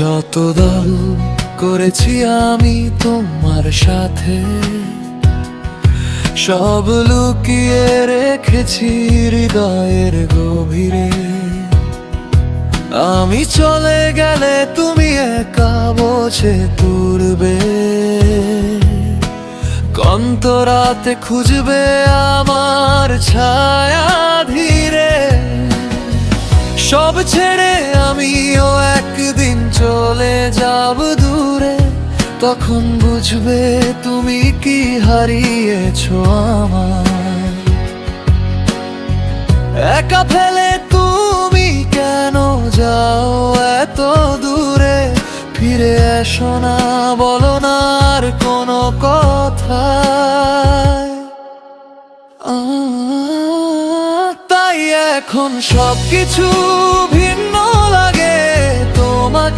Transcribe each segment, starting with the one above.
কত দল করেছি আমি তোমার সাথে, সব লুকিয়ে রেখেছি হৃদয়ের গভীরে। আমি চলে গেলে তুমি একা বসে তুলবে, কন্তরাতে খুঁজবে আমার ছায়া। চলে যাব দূরে, তখন বুঝবে তুমি কি হারিয়েছো আমার একা ফেলে তুমি কেন যাও এত দূরে? ফিরে এসো না, বলো না আর কোনো কথা। তাই এখন সবকিছু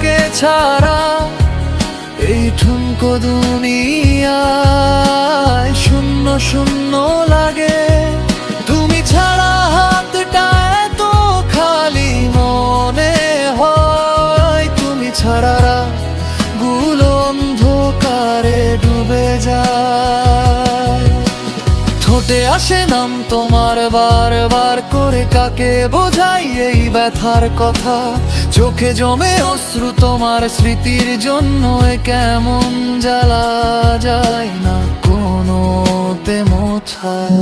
তোমাকে ছাড়া এই ঠুনকো দুনিয়ায় শূন্য শূন্য লাগে। ঠোঁটে আসে নাম তোমার বারবার করে কাকে বোঝাই এই ব্যথার কথা? চোখে জমে অশ্রু তোমার স্মৃতির জন্য কেমন জ্বালা যায় না? কোনো তে মোছায়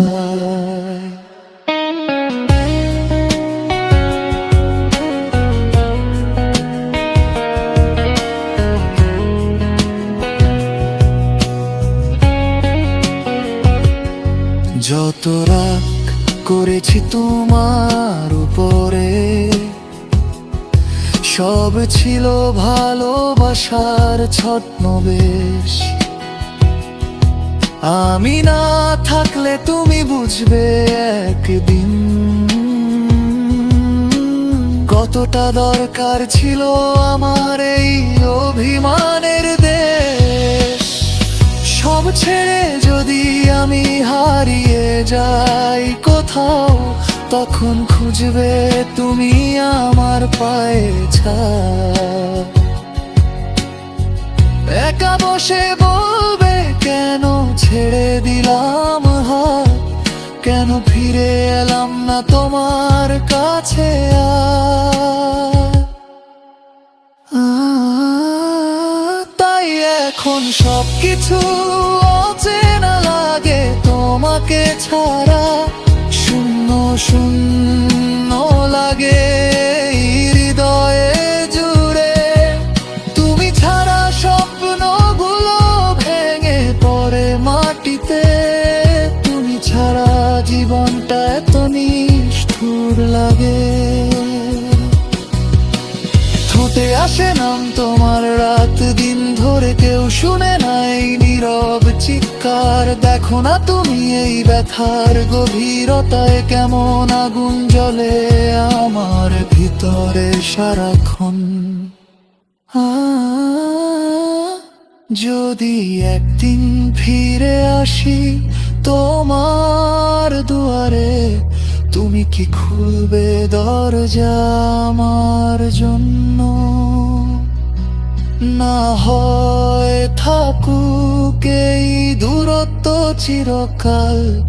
করেছি তোমার উপরে। সব ছিল ভালোবাসার ছদ্মবেশ। আমি না থাকলে তুমি বুঝবে একদিন। কতটা দরকার ছিল আমার এই অভিমানের দেশ। সব ছেড়ে যাই কোথাও, তখন খুঁজবে তুমি আমার পায়ে একা বসে বলবে, কেন ছেড়ে দিলাম হাত? কেন ফিরে এলাম না তোমার কাছে তাই এখন সবকিছু অচেনা লাগে তোমাকে ছাড়া। শূন্য শূন্য ঠোঁটে আসে নাম তোমার রাত, দিন ধরে কেউ শুনে নাই নীরব চিৎকার। দেখো না তুমি এই ব্যথার গভীরতায় কেমন আগুন জ্বলে আমার ভিতরে সারাক্ষণ। যদি একদিন ফিরে আসি তোমার দুয়ারে তুমি কি খুলবে দরজা আমার জন্য? না হয় থাকুক এই দূরত্ব চিরকাল,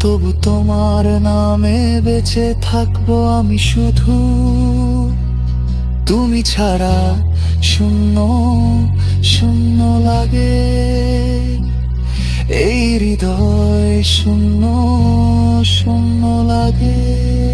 তবু তোমার নামে বেঁচে থাকব আমি শুধু। তুমি ছাড়া শূন্য শূন্য লাগে। এই হৃদয় শূন্য। শূন্য লাগে।